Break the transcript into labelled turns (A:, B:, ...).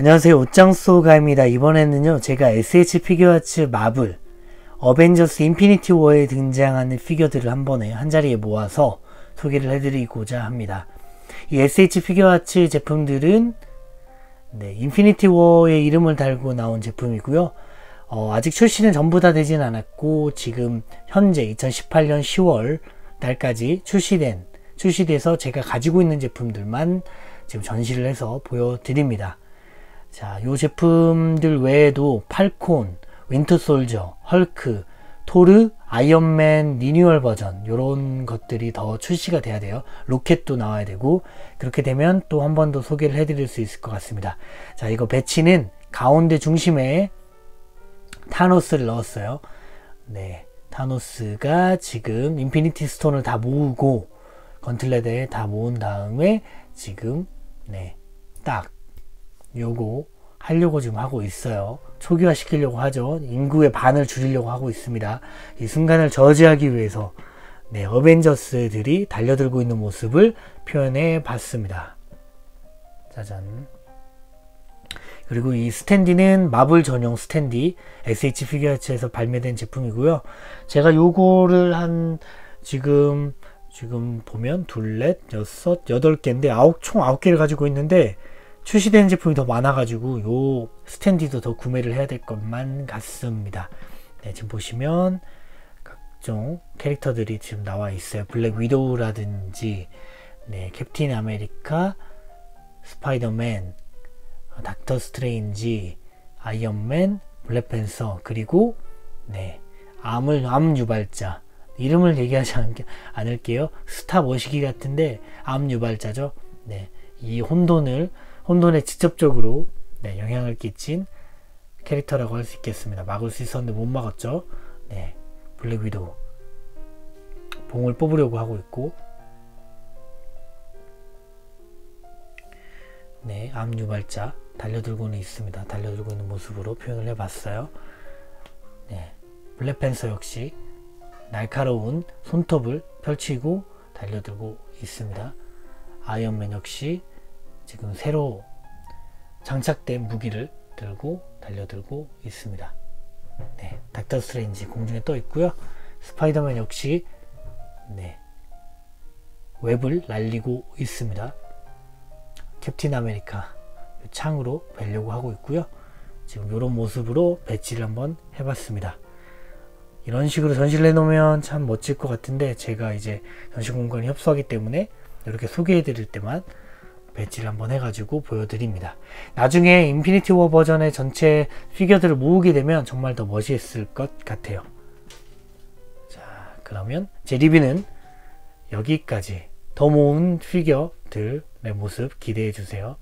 A: 안녕하세요. 옷장소가입니다. 이번에는요 제가 SH 피규어츠 마블 어벤져스 인피니티 워에 등장하는 피규어들을 한 번에 한 자리에 모아서 소개를 해드리고자 합니다. 이 SH 피규어츠 제품들은 네, 인피니티 워의 이름을 달고 나온 제품이고요. 어, 아직 출시는 전부 다 되진 않았고 지금 현재 2018년 10월 달까지 출시된 출시돼서 제가 가지고 있는 제품들만 지금 전시를 해서 보여드립니다 자, 요 제품들 외에도 팔콘, 윈터솔저, 헐크, 토르, 아이언맨 리뉴얼 버전 요런 것들이 더 출시가 돼야 돼요. 로켓도 나와야 되고 그렇게 되면 또 한 번 더 소개를 해드릴 수 있을 것 같습니다. 자 이거 배치는 가운데 중심에 타노스를 넣었어요. 네, 타노스가 지금 인피니티 스톤을 다 모으고 건틀레드에 다 모은 다음에 지금 네, 딱 요거 하려고 지금 하고 있어요. 초기화 시키려고 하죠. 인구의 반을 줄이려고 하고 있습니다. 이 순간을 저지하기 위해서 네, 어벤져스들이 달려들고 있는 모습을 표현해 봤습니다. 짜잔. 그리고 이 스탠디는 마블 전용 스탠디 SH 피규어츠에서 발매된 제품이고요. 제가 요거를 한 지금 지금 보면 둘 넷 여섯 여덟 개인데 아홉 총 아홉 개를 가지고 있는데 출시되는 제품이 더 많아가지고 요 스탠디도 더 구매를 해야 될 것만 같습니다. 네, 지금 보시면 각종 캐릭터들이 지금 나와 있어요. 블랙 위도우라든지 네, 캡틴 아메리카, 스파이더맨, 닥터 스트레인지, 아이언맨, 블랙팬서 그리고 네, 암을 암 유발자 이름을 얘기하지 않을게요. 스타 머시기 같은데 암 유발자죠. 네, 이 혼돈을 혼돈에 직접적으로 네, 영향을 끼친 캐릭터라고 할 수 있겠습니다. 막을 수 있었는데 못 막았죠. 네, 블랙 위도우 봉을 뽑으려고 하고 있고 네, 암 유발자 달려들고는 있습니다. 달려들고 있는 모습으로 표현을 해봤어요. 네, 블랙팬서 역시 날카로운 손톱을 펼치고 달려들고 있습니다. 아이언맨 역시 지금 새로 장착된 무기를 들고 달려들고 있습니다. 네, 닥터 스트레인지 공중에 떠 있고요. 스파이더맨 역시 네, 웹을 날리고 있습니다. 캡틴 아메리카 창으로 뵈려고 하고 있고요. 지금 이런 모습으로 배치를 한번 해봤습니다. 이런 식으로 전시를 해놓으면 참 멋질 것 같은데 제가 이제 전시 공간이 협소하기 때문에 이렇게 소개해 드릴 때만 배치를 한번 해가지고 보여드립니다. 나중에 인피니티 워 버전의 전체 피규어들을 모으게 되면 정말 더 멋있을 것 같아요. 자, 그러면 제 리뷰는 여기까지 더 모은 피규어들의 모습 기대해 주세요.